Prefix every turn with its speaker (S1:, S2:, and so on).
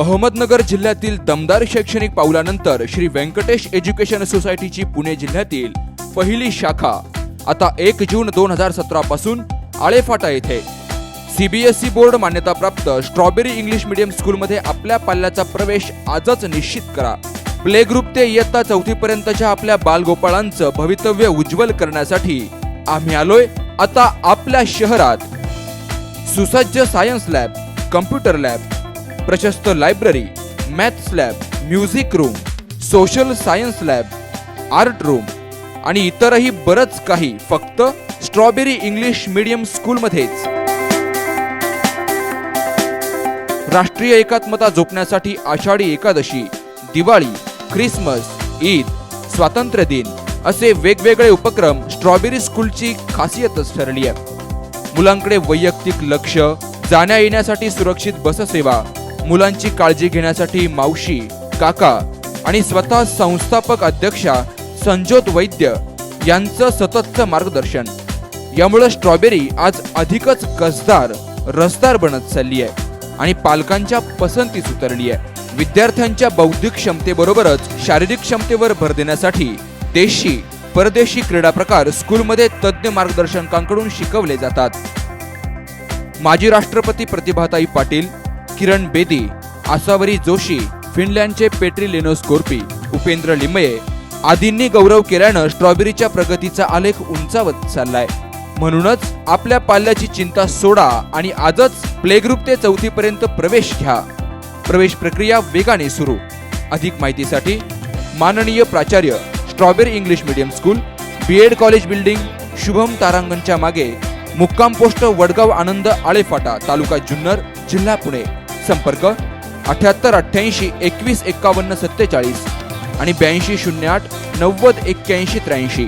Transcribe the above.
S1: अहमदनगर जिल्ह्यातील दमदार शैक्षणिक पावलानंतर श्री व्यंकटेश एज्युकेशन सोसायटीची पुणे जिल्ह्यातील पहिली शाखा. आता एक जून दोन हजार सतरा पासून आळेफाटा येथे. सीबीएसई बोर्ड मान्यताप्राप्त स्ट्रॉबेरी इंग्लिश मीडियम स्कूलमध्ये आपल्या पाल्याचा प्रवेश आजच निश्चित करा. प्ले ग्रुप ते इयत्ता चौथीपर्यंतच्या आपल्या बालगोपाळांचं भवितव्य उज्ज्वल करण्यासाठी आम्ही आलोय आता आपल्या शहरात. सुसज्ज सायन्स लॅब कम्प्युटर लॅब प्रशस्त library maths lab music room social science lab art room आणि इतरही बरंच काही फक्त स्ट्रॉबेरी इंग्लिश मीडियम स्कूलमध्येच. राष्ट्रीय एकात्मता जोपण्यासाठी आषाढी एकादशी दिवाळी ख्रिसमस ईद स्वातंत्र्य दिन असे वेगवेगळे उपक्रम स्ट्रॉबेरी स्कूलची खासियतच ठरली आहे मुलांकडे वैयक्तिक लक्ष जाण्या येण्यासाठी सुरक्षित बससेवा मुलांची काळजी घेण्यासाठी मावशी काका आणि स्वतः संस्थापक अध्यक्षा संजोत वैद्य यांचं सततचं मार्गदर्शन. यामुळं स्ट्रॉबेरी आज अधिकच कसदार रसदार बनत चालली आहे आणि पालकांच्या पसंतीस उतरली आहे विद्यार्थ्यांच्या बौद्धिक क्षमतेबरोबरच शारीरिक क्षमतेवर भर देण्यासाठी देशी परदेशी क्रीडा प्रकार स्कूलमध्ये तज्ज्ञ मार्गदर्शकांकडून शिकवले जातात. माजी राष्ट्रपती प्रतिभाताई पाटील किरण बेदी आसावरी जोशी फिनलँडचे पेट्री लेनोस्कोर्पी उपेंद्र लिमये आदींनी गौरव केल्यानं स्ट्रॉबेरीच्या प्रगतीचा आलेख उंचावत चाललाय. म्हणूनच आपल्या पाल्याची चिंता सोडा आणि आजच प्ले ग्रुप ते चौथीपर्यंत प्रवेश घ्या. प्रवेश प्रक्रिया वेगाने सुरू. अधिक माहितीसाठी माननीय प्राचार्य strawberry English medium school B Ed college building Shubham तारांगणच्या मागे मुक्काम पोस्ट वडगाव आनंद आळेफाटा तालुका जुन्नर जिल्हा पुणे. संपर्क अठ्याहत्तर अठ्ठ्याऐंशी एकवीस एक्कावन्न सत्तेचाळीस आणि ब्याऐंशी शून्य आठ नव्वद एक्क्याऐंशी त्र्याऐंशी.